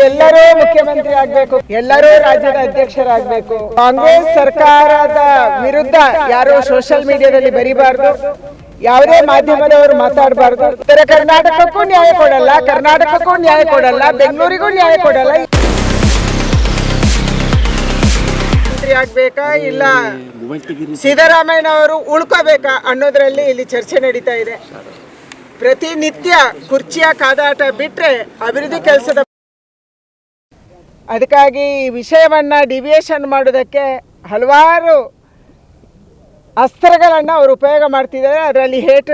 ಎಲ್ಲರೂ ಮುಖ್ಯಮಂತ್ರಿ ಆಗ್ಬೇಕು, ಎಲ್ಲರೂ ರಾಜ್ಯದ ಅಧ್ಯಕ್ಷರಾಗಬೇಕು. ಕಾಂಗ್ರೆಸ್ ಸರ್ಕಾರದ ವಿರುದ್ಧ ಯಾರು ಸೋಷಿಯಲ್ ಮೀಡಿಯಾದಲ್ಲಿ ಬರೀಬಾರ್ದು, ಯಾವುದೇ ಮಾಧ್ಯಮದವರು ಮಾತಾಡಬಾರ್ದು. ಉತ್ತರ ಕರ್ನಾಟಕಕ್ಕೂ ನ್ಯಾಯ ಕೊಡಲ್ಲ, ಕರ್ನಾಟಕಕ್ಕೂ ನ್ಯಾಯ ಕೊಡಲ್ಲ, ಬೆಂಗಳೂರಿಗೂ ನ್ಯಾಯ ಕೊಡಲ್ಲ. ಆಗ್ಬೇಕಾ ಇಲ್ಲ? ಸಿದ್ದರಾಮಯ್ಯನವರು ಉಳ್ಕೋಬೇಕಾ ಅನ್ನೋದ್ರಲ್ಲಿ ಇಲ್ಲಿ ಚರ್ಚೆ ನಡೀತಾ ಇದೆ. ಪ್ರತಿನಿತ್ಯ ಕುರ್ಚಿಯ ಕಾದಾಟ ಬಿಟ್ರೆ ಅಭಿವೃದ್ಧಿ ಕೆಲಸದ ಅದಕ್ಕಾಗಿ ಈ ವಿಷಯವನ್ನು ಡಿವಿಯೇಷನ್ ಮಾಡೋದಕ್ಕೆ ಹಲವಾರು ಅಸ್ತ್ರಗಳನ್ನು ಅವರು ಉಪಯೋಗ ಮಾಡ್ತಿದ್ದಾರೆ. ಅದರಲ್ಲಿ ಹೇಟ್,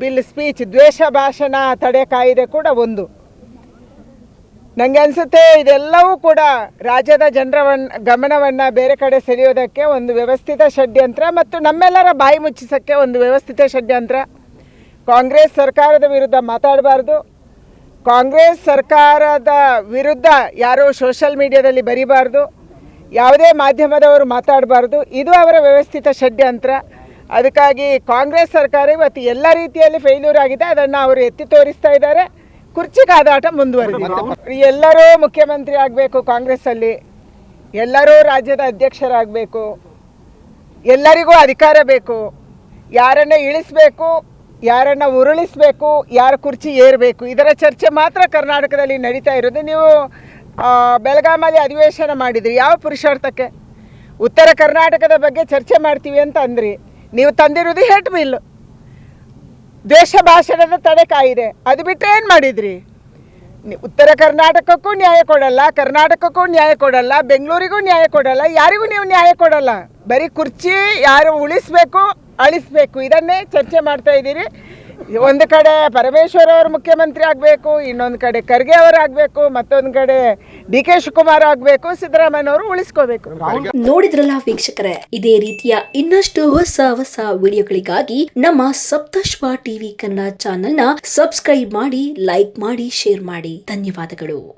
ಬಿಲ್ ಸ್ಪೀಚ್ ದ್ವೇಷ, ಭಾಷಣ, ತಡೆ ಕಾಯಿದೆ ಕೂಡ ಒಂದು. ನನಗೆ ಅನಿಸುತ್ತೆ ಇದೆಲ್ಲವೂ ಕೂಡ ರಾಜ್ಯದ ಜನರವನ್ನ ಗಮನವನ್ನು ಬೇರೆ ಕಡೆ ಸೆಳೆಯೋದಕ್ಕೆ ಒಂದು ವ್ಯವಸ್ಥಿತ ಷಡ್ಯಂತ್ರ ಮತ್ತು ನಮ್ಮೆಲ್ಲರ ಬಾಯಿ ಮುಚ್ಚಿಸೋಕ್ಕೆ ಒಂದು ವ್ಯವಸ್ಥಿತ ಷಡ್ಯಂತ್ರ. ಕಾಂಗ್ರೆಸ್ ಸರ್ಕಾರದ ವಿರುದ್ಧ ಮಾತಾಡಬಾರ್ದು. ಕಾಂಗ್ರೆಸ್ ಸರ್ಕಾರದ ವಿರುದ್ಧ ಯಾರೂ ಸೋಷಲ್ ಮೀಡಿಯಾದಲ್ಲಿ ಬರೀಬಾರ್ದು, ಯಾವುದೇ ಮಾಧ್ಯಮದವರು ಮಾತಾಡಬಾರ್ದು. ಇದು ಅವರ ವ್ಯವಸ್ಥಿತ ಷಡ್ಯಂತ್ರ. ಅದಕ್ಕಾಗಿ ಕಾಂಗ್ರೆಸ್ ಸರ್ಕಾರ ಇವತ್ತು ಎಲ್ಲ ರೀತಿಯಲ್ಲಿ ಫೇಲ್ಯೂರ್ ಆಗಿದೆ. ಅದನ್ನು ಅವರು ಎತ್ತಿ ತೋರಿಸ್ತಾ ಇದ್ದಾರೆ. ಕುರ್ಚಿ ಕಾದಾಟ ಮುಂದುವರೆದಿದೆ. ಎಲ್ಲರೂ ಮುಖ್ಯಮಂತ್ರಿ ಆಗಬೇಕು ಕಾಂಗ್ರೆಸ್ಸಲ್ಲಿ. ಎಲ್ಲರೂ ರಾಜ್ಯದ ಅಧ್ಯಕ್ಷರಾಗಬೇಕು. ಎಲ್ಲರಿಗೂ ಅಧಿಕಾರ ಬೇಕು. ಯಾರನ್ನೇ ಇಳಿಸ್ಬೇಕು ಯಾರನ್ನ ಉರುಳಿಸ್ಬೇಕು, ಯಾರ ಕುರ್ಚಿ ಏರಬೇಕು, ಇದರ ಚರ್ಚೆ ಮಾತ್ರ ಕರ್ನಾಟಕದಲ್ಲಿ ನಡೀತಾ ಇರೋದು. ನೀವು ಬೆಳಗಾಮಲ್ಲಿ ಅಧಿವೇಶನ ಮಾಡಿದ್ರಿ, ಯಾವ ಪುರುಷಾರ್ಥಕ್ಕೆ? ಉತ್ತರ ಕರ್ನಾಟಕದ ಬಗ್ಗೆ ಚರ್ಚೆ ಮಾಡ್ತೀವಿ ಅಂತ ಅಂದ್ರಿ. ನೀವು ತಂದಿರೋದು ಹೆಟ್ ಬಿಲ್ ದ್ವೇಷ ಭಾಷಣದ ತಡೆ ಕಾಯಿದೆ. ಅದು ಬಿಟ್ಟರೆ ಏನು ಮಾಡಿದ್ರಿ? ಉತ್ತರ ಕರ್ನಾಟಕಕ್ಕೂ ನ್ಯಾಯ ಕೊಡಲ್ಲ, ಕರ್ನಾಟಕಕ್ಕೂ ನ್ಯಾಯ ಕೊಡಲ್ಲ, ಬೆಂಗಳೂರಿಗೂ ನ್ಯಾಯ ಕೊಡಲ್ಲ, ಯಾರಿಗೂ ನೀವು ನ್ಯಾಯ ಕೊಡಲ್ಲ? ಬರೀ ಕುರ್ಚಿ ಯಾರು ಉಳಿಸ್ಬೇಕು ಅಳಿಸ್ಬೇಕು. ಇದನ್ನೇ ಚರ್ಚೆ ಮಾಡ್ತಾ ಇದ್ದೀರಿ. ಒಂದು ಕಡೆ ಪರಮೇಶ್ವರ್ ಅವರು ಮುಖ್ಯಮಂತ್ರಿ ಆಗಬೇಕು, ಇನ್ನೊಂದು ಕಡೆ ಖರ್ಗೆ ಅವರು ಆಗಬೇಕು, ಮತ್ತೊಂದು ಕಡೆ ಡಿ ಕೆ ಶಿವಕುಮಾರ್ ಆಗಬೇಕು, ಸಿದ್ದರಾಮಯ್ಯನವರು ಉಳಿಸ್ಕೋಬೇಕು. ನೋಡಿದ್ರಲ್ಲ ವೀಕ್ಷಕರೇ, ಇದೇ ರೀತಿಯ ಇನ್ನಷ್ಟು ಹೊಸ ಹೊಸ ವಿಡಿಯೋಗಳಿಗಾಗಿ ನಮ್ಮ ಸಪ್ತಶ್ವ ಟಿವಿ ಕನ್ನಡ ಚಾನೆಲ್ನ ಸಬ್ಸ್ಕ್ರೈಬ್ ಮಾಡಿ, ಲೈಕ್ ಮಾಡಿ, ಶೇರ್ ಮಾಡಿ. ಧನ್ಯವಾದಗಳು.